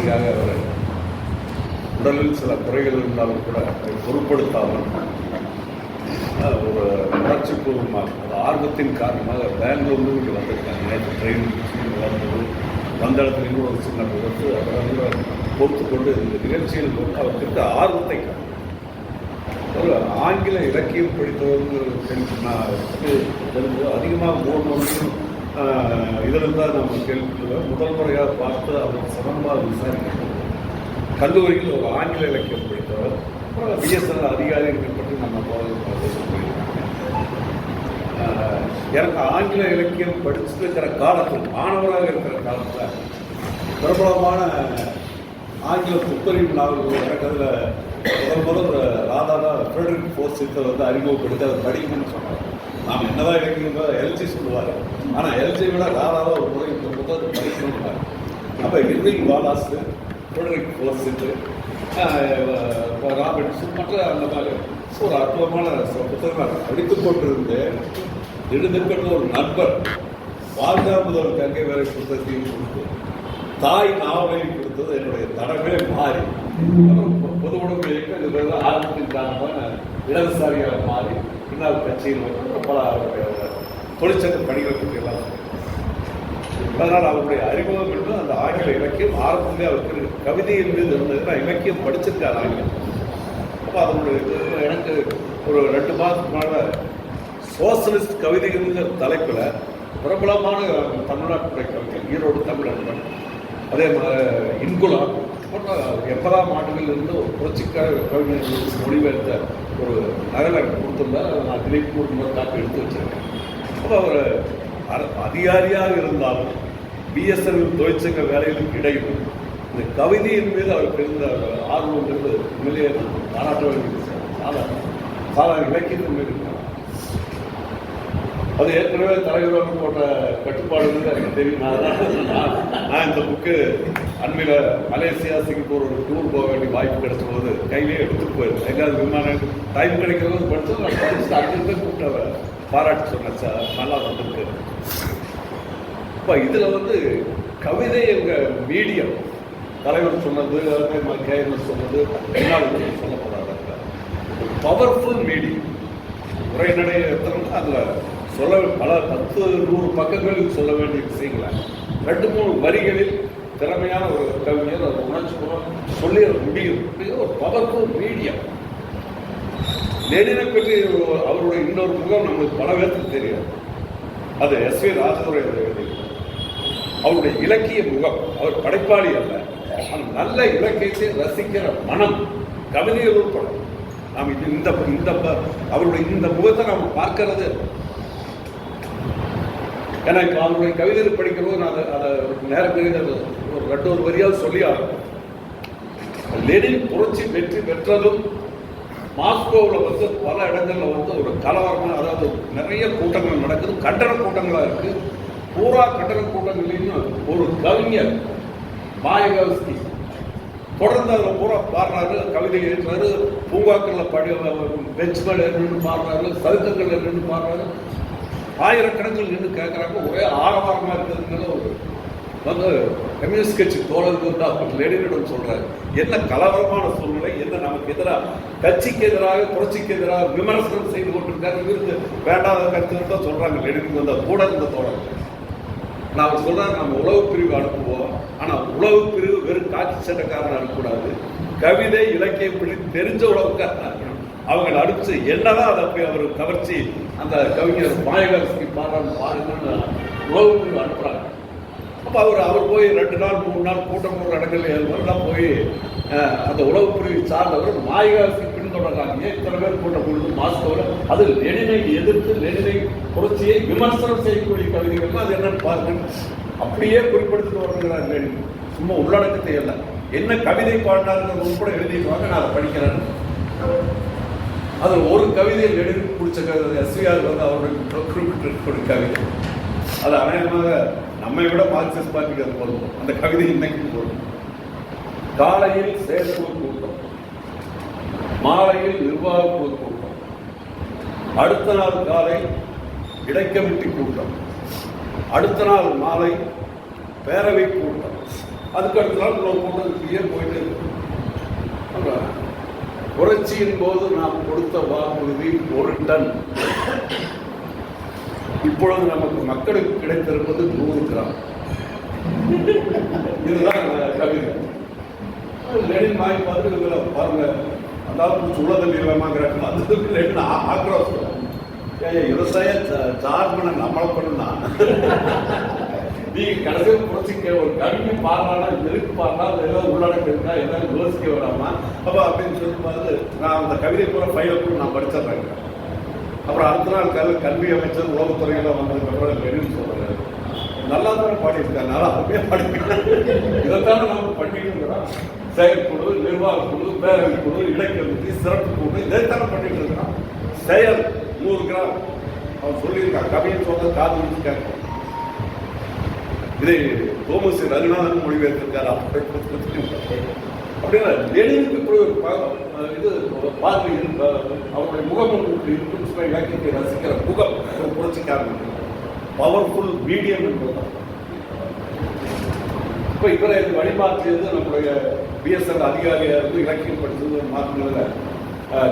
சிகிச்சைக்காக அவர் உடலில் சில குறைகள் இருந்தாலும் கூட அதை பொருட்படுத்தாமல் ஒரு உணர்ச்சி பூர்வமாக ஒரு ஆர்வத்தின் காரணமாக பெங்களூர்லேருந்து இங்கே வந்திருக்காங்க. நேற்று ட்ரெயின் வரும்போது வந்த இடத்துல இன்னும் ஒரு சின்ன விபத்து. அதை வந்து பொறுத்து கொண்டு இந்த நிகழ்ச்சியில் வந்து அவருக்கு ஆர்வத்தை ஒரு ஆங்கில இலக்கியம் படித்தவர்கள் தெரிஞ்சுன்னா வந்து தெரிஞ்சு அதிகமாக மூணு வருஷம் இதில் தான் நம்ம கேள்வி முதல் முறையாக பார்த்து அவர் சிரமமாக விசாரிக்கிறது கல்லூரியில் ஒரு ஆங்கில இலக்கியம் படித்தவர். அப்புறம் பிஎஸ்என்எல் அதிகாரிகள் பற்றி நம்ம எனக்கு ஆங்கில இலக்கியம் படிச்சுட்டு இருக்கிற காலத்தில் மாணவராக இருக்கிற காலத்தில் பிரபலமான ஆங்கில புத்தறிவு நாவல்கள் எனக்கு அதில் முதல் முதல் ராதாதா ஃபெடரிக் ஃபோர்ஸித்தை வந்து அறிமுகப்படுத்தி அதை படிக்கணும்னு சொன்னார். நாம் என்னதான் இலக்கியம் எல்ஜி சொல்லுவார். ஆனால் எல்ஜி விட ராதாவை ஒரு முறை இந்த புத்தகத்தை படிக்கணும்னார் அப்போ இர்விங் வாலாஸு ஃப்ரெட்ரிக் ஃபோர்ஸிட்டு ராபர்ட்ஸு மற்ற அந்த மாதிரி ஒரு அற்புதமான புத்தகம் படித்து கொண்டிருந்து திடுதிப்பெற்ற ஒரு நண்பர் வாழ்க்கா முதல் கங்கை வேலை புத்தகத்தையும் கொடுத்து தாய் நாவலையும் கொடுத்தது என்னுடைய தடமே மாறி. பொது உடம்பு இயக்கம் இது ஆரம்பத்தின் காரணமாக இடதுசாரியாக மாறி. பின்னால் கட்சியில் வந்து பல அவருடைய தொழிற்சங்க பணிகள் பற்றி எல்லாம். அதனால் அவருடைய அறிமுகம் என்று அந்த ஆங்கில இலக்கியம். ஆரம்பத்திலே அவருக்கு கவிதையின் மீது இருந்ததுன்னா இலக்கியம் படிச்சிருக்கார் ஆங்கிலம் அப்போ அதனுடைய இது எனக்கு ஒரு ரெண்டு மாதத்துக்கு முன்னால் சோசலிஸ்ட் கவிதைங்கிற தலைப்பில் பிரபலமான தமிழ்நாட்டுடைய கவிஞர் ஈரோடு தமிழ் அதே மாதிரி இன்குலா போன்ற எண்பதாம் ஆண்டுகளிலிருந்து ஒரு புரட்சிக்கார கவிஞர் மொழிபெயர்த்த ஒரு நகலை கொடுத்துருந்தார் அதை நான் திலீப் குடும்பம் காப்பி எடுத்து வச்சிருக்கேன். அப்போ அவர் அதிகாரியாக இருந்தாலும் பிஎஸ்என்எல் தொழிற்சங்க வேலைகளுக்கு இடையில் இந்த கவிதையின் மீது அவருக்கு இருந்த ஆர்வங்கிறது உண்மையிலேயே பாராட்ட வேண்டியது சாதாரண சாதாரண இலக்கியத்தின் மீது அது ஏற்கனவே தலைவர் போட்ட கட்டுப்பாடுகள் எனக்கு தெரியும். நான் நான் இந்த புக்கு அண்மையில் மலேசியா சிங்கப்பூர் ஒரு டூர் போக வேண்டிய வாய்ப்பு கிடைச்ச போது கையிலேயே எடுத்துட்டு போயிருந்தேன். எங்காவது விமானம் டைம் கிடைக்கிறது படித்து நான் படிச்சுட்டு அங்கிருந்து கூப்பிட்டு பாராட்டு சொன்னேன் சார் நல்லா வந்திருக்கு. இப்போ இதில் வந்து கவிதை எங்கள் மீடியம். தலைவர் சொன்னது அதே மாதிரி கேஎம்எஸ் சொன்னது என்னால் சொல்லப்படாத பவர்ஃபுல் மீடியம் உரைநடை எத்தனை அதில் சொல்ல பல பத்து நூறு பக்கங்களுக்கு சொல்ல வேண்டிய விஷயங்களை ரெண்டு மூணு வரிகளில் திறமையான ஒரு கவிஞர் அதை உணர்ச்சி சொல்லி முடியும். ஒரு பவர்ஃபுல் மீடியம் லெனினை பற்றி அவருடைய இன்னொரு முகம் நம்மளுக்கு பல பேருக்கு தெரியும். அது எஸ் வி ராஜதுரை அவருடைய இலக்கிய முகம் அவர் படைப்பாளி அல்ல. நல்ல இலக்கியத்தை ரசிக்கிற மனம் கவிதைகள் உட்பட. நாம் இது இந்த இந்த ப- அவருடைய இந்த முகத்தை நாம் பார்க்கிறது ஏன்னா இப்போ அவருடைய கவிதை படிக்கும்போது நான் அதை அதை நேரம் தெரிந்த ஒரு ரெண்டு ஒரு வரியாவது சொல்லி ஆகணும். லெனின் புரட்சி வெற்றி பெற்றதும் மாஸ்கோவில் வந்து பல இடங்களில் வந்து ஒரு கலவரமாக அதாவது நிறைய கூட்டங்கள் நடக்குது. கண்டன கூட்டங்களாக இருக்குது பூரா கண்டன கூட்டங்களையும் ஒரு கவிஞர் மாயகவஸ்கி. தொடர்ந்து அதில் பூரா பாடுறாரு கவிதை எழுதுறாரு. பூங்காக்களில் படி பெஞ்ச் மேலே நின்று பாடுறாரு சதுக்கங்களில் நின்று பாடுறாரு. ஆயிரக்கணக்கில் நின்று கேட்குறாங்க. ஒரே ஆரவாரமாக இருக்கிறதுனால ஒரு வந்து கம்யூனிஸ்ட் கட்சி தோழர்கள் வந்து அவர் லெனினிடம் சொல்கிறார் என்ன கலவரமான சூழ்நிலை என்ன நமக்கு எதிராக கட்சிக்கு எதிராக புரட்சிக்கு எதிராக விமர்சனம் செய்து கொண்டிருக்காரு இவருக்கு வேண்டாத கருத்து தான் சொல்கிறாங்க லெனின் வந்த கூட இருந்த தோழர்கள் நான் அவர் சொல்கிறார் நம்ம உளவு பிரிவு அனுப்புவோம். ஆனால் உளவு பிரிவு வெறும் காட்சி சட்டக்காரன் அனுப்பக்கூடாது கவிதை இலக்கியம் இப்படி தெரிஞ்ச உளவுக்காரன் அவங்க அவங்களை அனுப்பிச்சு என்னதான் அதை போய் அவர் கவர்ச்சி அந்த கவிஞர் மாயகரசி பாடுறாங்க பாருங்கன்னு உளவு பிரிவு அனுப்புறாங்க. அப்போ அவர் அவர் போய் ரெண்டு நாள் மூணு நாள் கூட்டம் போடுற இடங்கள் எல்லாம் போய் அந்த உளவு பிரிவு சார்ந்தவர் மாயகாசி பின்தொடர்றாங்க. ஏன் இத்தனை பேர் கூட்டம் கொடுத்து மாஸ்கோவில் அது லெனினை எதிர்த்து லெனினை புரட்சியை விமர்சனம் செய்யக்கூடிய கவிதைகள் அது என்னன்னு பாருங்க. அப்படியே குறிப்பிடுத்து வருகிறார் லெனின். சும்மா உள்ளடக்கத்தை அல்ல. என்ன கவிதை பாடினாருங்கிறது உட்பட எழுதிடுவாங்க நான் அதை படிக்கிறேன். அது ஒரு கவிதையில் எடுத்து பிடிச்ச கவிதை எஸ்விஆர் வந்து அவருடைய குறிப்பிட்டிருக்கக்கூடிய கவிதை. அது அநேகமாக நம்மை விட மார்க்சிஸ்ட் பார்ட்டிக்கு அது பொருந்தும் அந்த கவிதை இன்னைக்கு பொருந்தும் காலையில் செயற்குழு கூட்டம். மாலையில் நிர்வாக கூட்டம். அடுத்த நாள் காலை இடைக்கமிட்டி கூட்டம். அடுத்த நாள் மாலை பேரவை கூட்டம். அதுக்கு அடுத்த நாள் இன்னொரு கூட்டம் இப்படியே போயிட்டு புரட்சியின் போது நாம் கொடுத்த வாக்குறுதி ஒரு டன். இப்பொழுது நமக்கு மக்களுக்கு கிடைத்திருப்பது நூறு கிராம். இதுதான் கவிதை. லெனின் வாங்கி பார்த்து இதுல பாருங்க. அதாவது சுழதல் இல்லாமங்கிறாங்க அந்த லெனின் ஆக்ரோஷம். ஏய் விவசாய சார்பனை நம்மளை பண்ணுனா நீங்க கடைசியில் புரட்சிக்க ஒரு கல்வி பாடுறானா எதுக்கு பாடுறா அது ஏதாவது உள்ளடக்கம் இருக்கா ஏதாவது யோசிக்க வராமா அப்ப அப்படின்னு சொல்லும்போது நான் அந்த கவிதை கூட ஃபைல கூட நான் படிச்சிடறேன். அப்புறம் அடுத்த நாள் கல் கல்வி அமைச்சர் உளவுத்துறையில வந்ததுக்கப்புறம் லெனின் சொல்றாரு. நல்லா தானே பாடியிருக்காங்க நல்லா அப்படியே பாடிக்கிறேன் இதைத்தானே நம்ம பண்ணிட்டு செயற்குழு நிர்வாக குழு பேரவை குழு இடைக்கல்வி சிறப்பு குழு இதைத்தானே பண்ணிட்டு இருக்கிறான் செயல் நூறு கிராம். அவன் சொல்லியிருக்கான் கவியை சொல்றது காது வச்சு கேட்கும். இதை தோமஸ் ரகுநாதன் மொழிபெயர்த்திருக்காரு. அப்படின்னா லெனினுக்கு கூட ஒரு இது பார்வை அவருடைய முகம் ஒன்று இப்படி இருக்குன்னு சொல்லி இலக்கியத்தை ரசிக்கிற முகம் ஒரு புரட்சிக்காரன் பவர்ஃபுல் மீடியம் என்பதுதான் இப்போ இவரை இது வழிமாற்றியது நம்முடைய பிஎஸ்எல் அதிகாரியா இருந்து இலக்கியம் படித்தது மாற்றினதுல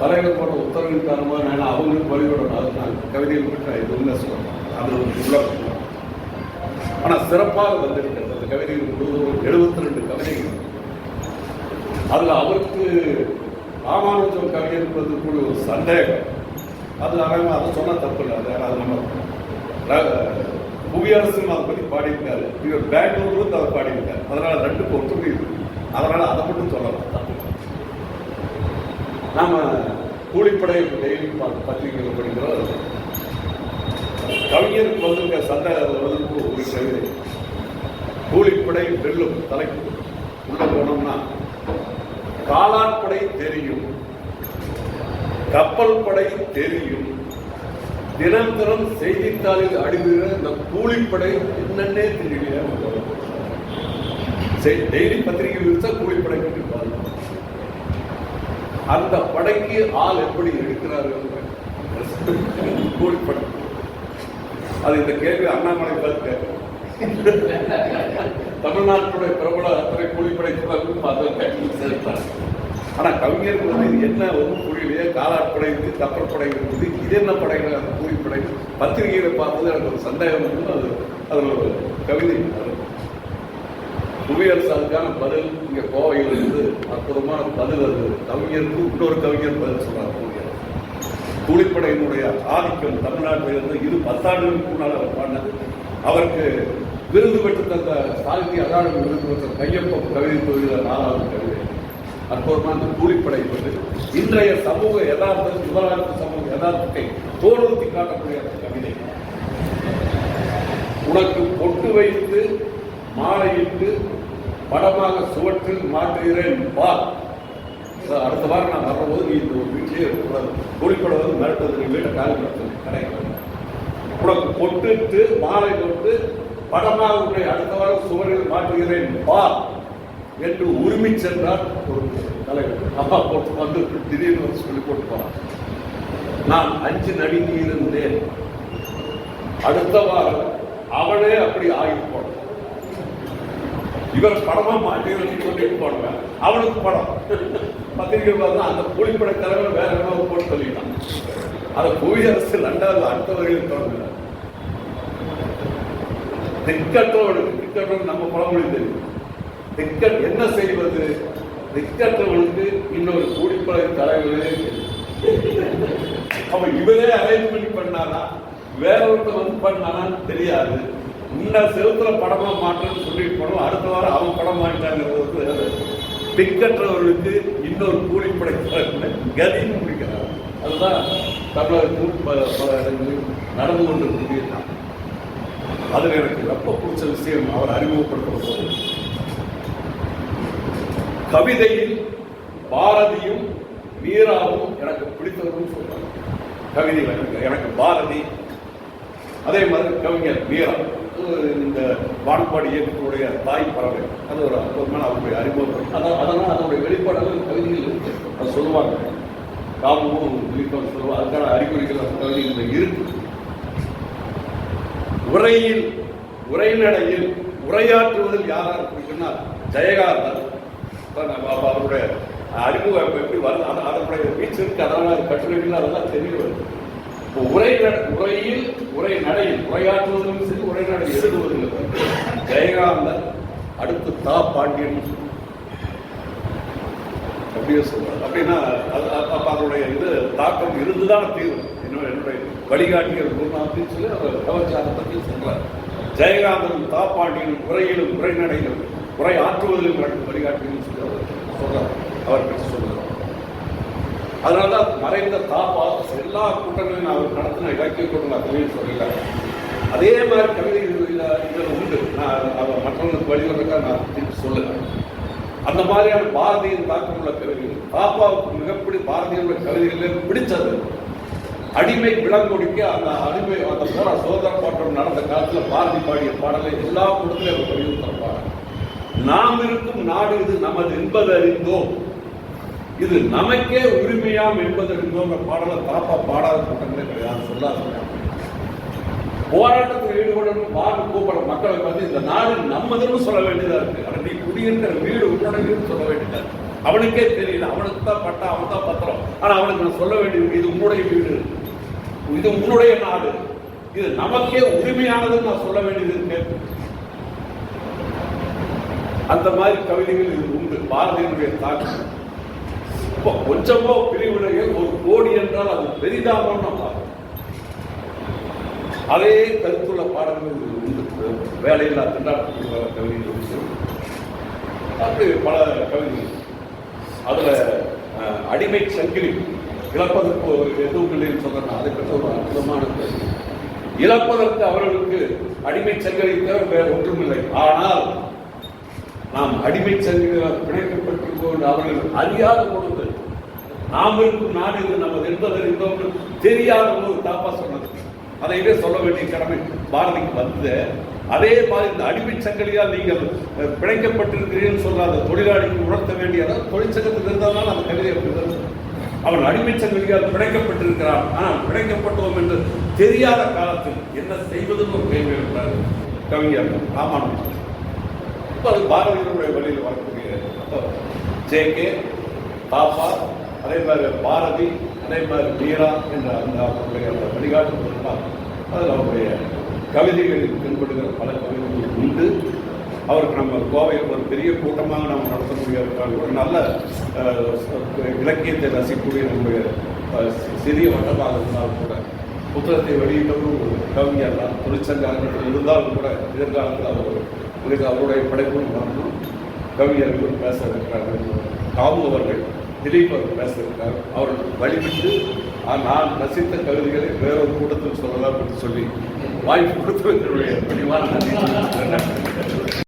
தலைவர் போட உத்தரவின் காரணமாக நான் அவங்களுக்கு வழிபடணும் அது நான் கவிதையில் விட்டு இது உண்மை சொல்லணும் அது ஒரு உள்ள ஆனால் சிறப்பாக வந்திருக்கிறது அந்த கவிதைகள் முழுவதும் எழுபத்தி ரெண்டு கவிதைகள். அதில் அவருக்கு ராமானுஜம் கவி என்பது கூட ஒரு சந்தேகம். அது அவன் அதை சொன்னால் தப்பு இல்லை. அது அது நம்ம புவியரசும் அதை பற்றி பாடியிருக்காரு. இவர் பெங்களூர்ல அதை பாடியிருக்காரு. அதனால் ரெண்டுக்கும் ஒற்றுமை இருக்கு. அதனால் அதை மட்டும் சொல்லலாம். தப்பு. நாம் நாம கூலிப்படை டெய்லி பத்திரிகைகள் படிக்கிறோம். கவிஞருக்கு வந்திருக்க சண்டை வருவதற்கு ஒரு கவிதை கூலிப்படை வெல்லும் தலைக்கு உள்ள போனோம்னா காலாட்படை தெரியும் கப்பல் படை தெரியும். நிரந்தரம் செய்தித்தாளில் அடிவிடுற இந்த கூலிப்படை என்னன்னே தெரியல டெய்லி பத்திரிகை விரிச்சா கூலிப்படை பற்றி பாருங்க. அந்த படைக்கு ஆள் எப்படி எடுக்கிறார்கள் கூலிப்படை. அது இந்த கேள்வி அண்ணாமலை பார்த்து கேட்கும். தமிழ்நாட்டுடைய பிரபல அத்தனை கூலிப்படை தொடர்பும் அதில் கேட்டு செலுத்தார் ஆனால் கவிஞர்கள் வந்து இது என்ன ஒரு புரியலையே. காலாட்படை இருக்குது கப்பற்படை இருக்குது. இது என்ன படைகள் அந்த கூலிப்படை? பத்திரிகையில் பார்த்தது எனக்கு ஒரு சந்தேகம் வந்து அது அதில் ஒரு கவிதை. அது புவியரசு அதுக்கான பதில் இங்கே கோவையில் இருந்து அற்புதமான பதில் அது. கவிஞருக்கு இன்னொரு கவிஞர் பதில் சொல்றார் கூலிப்படையினுடைய ஆதிக்கம் தமிழ்நாட்டில் இருந்து இது பத்தாண்டுகளுக்கு முன்னால் அவர் பாடினது. அவருக்கு விருது பெற்று தந்த சாகித்ய அகாடமி விருது பெற்ற கையப்பம் கவிதை தொழில நாலாவது கவிதை. அற்புதமான அந்த கூலிப்படை வந்து இன்றைய சமூக யதார்த்தம் முதலாளித்த சமூக யதார்த்தத்தை தோலுறுத்தி காட்டக்கூடிய அந்த கவிதை. உனக்கு பொட்டு வைத்து மாலையிட்டு படமாக சுவற்றில் மாற்றுகிறேன் பார். அடுத்த வாரம் நான் வரும்போது நீ இந்த ஒரு வீட்டிலேயே இருக்கக்கூடாது கூலிப்பட வந்து மிரட்டது நீ வீட்டை காலி நடத்தது கிடையாது உனக்கு பொட்டுட்டு மாலை கொண்டு படமாக உன்னை அடுத்த வாரம் சுவரில் மாற்றுகிறேன் வா என்று உரிமை சென்றார் ஒரு தலைவர் அப்பா போட்டு வந்து திடீர்னு வந்து சொல்லி போட்டு போனான் நான் அஞ்சு நடுங்கி இருந்தேன் அடுத்த வாரம் அவனே அப்படி ஆகி போனான். இவர் படமா மாட்டேன்னு சொல்லிட்டு போடுவேன் அவனுக்கு படம். பத்திரிகை பார்த்தா அந்த கூலிப்பட தலைவர் வேற என்ன போட்டு சொல்லிட்டான். அதை புவியரசு ரெண்டாவது அடுத்த வரையில் தொடங்கினார் திக்கற்றவனுக்கு திக்கற்றவன் நம்ம பழமொழி தெரியும். திக்கட் என்ன செய்வது? திக்கற்றவனுக்கு இன்னொரு கூலிப்படை தலைவரே அவன் இவரே அரேஞ்ச்மெண்ட் பண்ணாரா? வேற ஒருத்தர் வந்து பண்ணானான்னு தெரியாது. இந்த செலுத்துல படமா மாற்றன்னு சொல்லிட்டு போனோம். அடுத்த வாரம் அவன் படம் மாட்டாங்கிறது வந்து திக்கற்றவர்களுக்கு இன்னொரு கூலிப்படை கதின்னு முடிக்கிறார் அதுதான் தமிழகத்தில் பல பல இடங்களில் நடந்து கொண்டிருக்கிறது அதில் எனக்கு ரொம்ப பிடிச்ச விஷயம் அவர் அறிமுகப்படுத்துற போது. கவிதையில் பாரதியும் மீராவும் எனக்கு பிடித்தவர்கள் சொல்றாங்க. கவிதையில் எனக்கு எனக்கு பாரதி அதே மாதிரி கவிஞர் மீரா. இந்த வான்பாடி இயக்கத்துடைய தாய் பறவை. அது ஒரு அற்புதமான அவருடைய அறிமுகம். அதான் அதனால் அதனுடைய வெளிப்பாடுகள் கவிதைகள் இருக்கு. அது சொல்லுவாங்க. காமமும் விழிப்புணர்வு சொல்லுவாங்க அதுக்கான அறிகுறிகள் அந்த கவிதைகள் இருக்கு. உரையில் உரைநடையில் உரையாற்றுவதில் யாரார் பிடிக்கும்னா ஜெயகாந்தன். அவருடைய அறிமுகம் எப்படி வருது? அதனுடைய வீச்சு இருக்கு அதனால அது கட்டுரைகள் அதெல்லாம் தெரிய வருது. உரை உரையில் உரை நடையில் உரையாற்றுவதும் சரி உரை நடை எழுதுவதிலும் சரி. ஜெயகாந்தன் அடுத்து தா பாண்டியன் அப்படியே சொல்றாரு. அப்படின்னா அது அது- அப்ப அதனுடைய இது தாக்கம் இருந்துதான் தீரும். இன்னும் என்னுடைய வழிகாட்டியர் குருநாத்தின்னு சொல்லி அவர் கவச்சாரத்தை பற்றி சொல்றார் ஜெயகாந்தன் தாப்பாண்டியன் உரையிலும் உரைநடையிலும் உரை ஆற்றுவதிலும் வழிகாட்டியும் சொல்லி அவர் சொல்றார். அவர் பற்றி அதனால தான் மறைந்த தாப்பா எல்லா கூட்டங்களையும் அவர் நடத்தின இலக்கிய கூட்டம் அத்தனையும் சொல்லல அதே மாதிரி கவிதை இதில் உண்டு. நான் அவர் மற்றவங்களுக்கு வழிவதற்காக நான் திருப்பி அந்த மாதிரியான பாரதியின் தாக்கம் உள்ள கவிதைகள் பாப்பாவுக்கு மிகப்படி பாரதியோட கவிதைகளில் பிடிச்சது அடிமை விலங்கொடிக்க அந்த அடிமை அந்த போற சோதர பாட்டம் நடந்த காலத்தில் பாரதி பாடிய பாடலை எல்லா கூட்டத்திலும் அவர் வலியுறுத்துற நாம் இருக்கும் நாடு இது நமது என்பதறிந்தோம் இது நமக்கே உரிமையாம் என்பதறிந்தோம் பாடலை தாப்பா பாடாத கூட்டங்களே கிடையாது. சொல்லாத போராட்டத்தில் ஈடுபடணும் வாக்கு கூப்பிட மக்களை பார்த்து இந்த நாடு நம்மதுன்னு சொல்ல வேண்டியதா இருக்கு. ஆனா நீ குடியிருக்கிற வீடு உன்னுடையதுன்னு சொல்ல வேண்டியதா இருக்கு. அவனுக்கே தெரியல. அவனுக்கு தான் பட்டா அவன் தான் பத்திரம். ஆனா அவனுக்கு நான் சொல்ல வேண்டியது இது உன்னுடைய வீடு. இது உன்னுடைய நாடு. இது நமக்கே உரிமையானதுன்னு நான் சொல்ல வேண்டியது இருக்கு. அந்த மாதிரி கவிதைகள் இது உண்டு. பாரதியினுடைய தாக்கம். இப்போ கொஞ்சமோ பிரிவினைகள் ஒரு கோடி என்றால் அது பெரிதாமன்னு நான் அதே கருத்துள்ள பாடங்கள் உண்டு. வேலையில்லா திண்டாட்டத்தில் வர கவிதைகள் உண்டு. அப்படி பல கவிதைகள். அதுல அடிமை சங்கிலி இழப்பதற்கு ஒரு எதுவும் இல்லைன்னு சொல்றேன் அதை பற்றி ஒரு அற்புதமான இழப்பதற்கு அவர்களுக்கு அடிமை சங்கிலி தவிர வேறு ஒன்றுமில்லை. ஆனால் நாம் அடிமை சங்கிலியால் பிணைக்கப்பட்டிருக்கோம் அவர்கள் அறியாத பொழுது நாம் இருக்கும் நான் இது நமது என்பதறிந்தோம் என்று தெரியாத போது தாப்பா சொன்னது. அதையே சொல்ல வேண்டிய கடமை பாரதிக்கு வந்து அதே மாதிரி இந்த அடிமை சங்கிலியால் நீங்கள் பிணைக்கப்பட்டிருக்கிறீர்கள் சொல்ற அந்த தொழிலாளிக்கு உணர்த்த வேண்டிய அதாவது தொழிற்சங்கத்தில் இருந்ததுனால அந்த கவிதை அப்படி அவன் அடிமை சங்கிலியால் பிணைக்கப்பட்டிருக்கிறான். ஆனால் பிணைக்கப்பட்டோம் என்று தெரியாத காலத்தில் என்ன செய்வதுன்னு ஒரு கேள்வி இருக்கிறார் கவிஞர். ராமானுஜன் இப்போ அது பாரதியினுடைய வழியில் வரக்கூடிய ஜே கே பாப்பா அதே மாதிரி பாரதி அதே மாதிரி மீரா என்ற அந்த அவருடைய அந்த வழிகாட்டு அதில் அவருடைய கவிதைகளில் தென்படுகிற பல கவிதைகள் உண்டு. அவருக்கு நம்ம கோவையில் ஒரு பெரிய கூட்டமாக நம்ம நடத்த முடியாது ஒரு நல்ல இலக்கியத்தை ரசிக்கக்கூடிய நம்முடைய சிறிய வட்டமாக இருந்தாலும் கூட புத்தகத்தை வெளியிட்டவரும் ஒரு கவிஞர் தான். தொழிற்சங்க இருந்தாலும் கூட எதிர்காலத்தில் அவர் இதுக்கு அவருடைய படைப்பும் வரணும் கவிஞர்கள் பேச இருக்கிறார்கள் காமு அவர்கள் திலீப் அவர் பேச இருக்கிறார். அவர்கள் வழிபட்டு நான் ரசித்த கவிதைகளை வேறொரு கூட்டத்தில் சொல்லலாம் என்று சொல்லி வாய்ப்பு கொடுத்தவர்களுடைய பணிவான நன்றி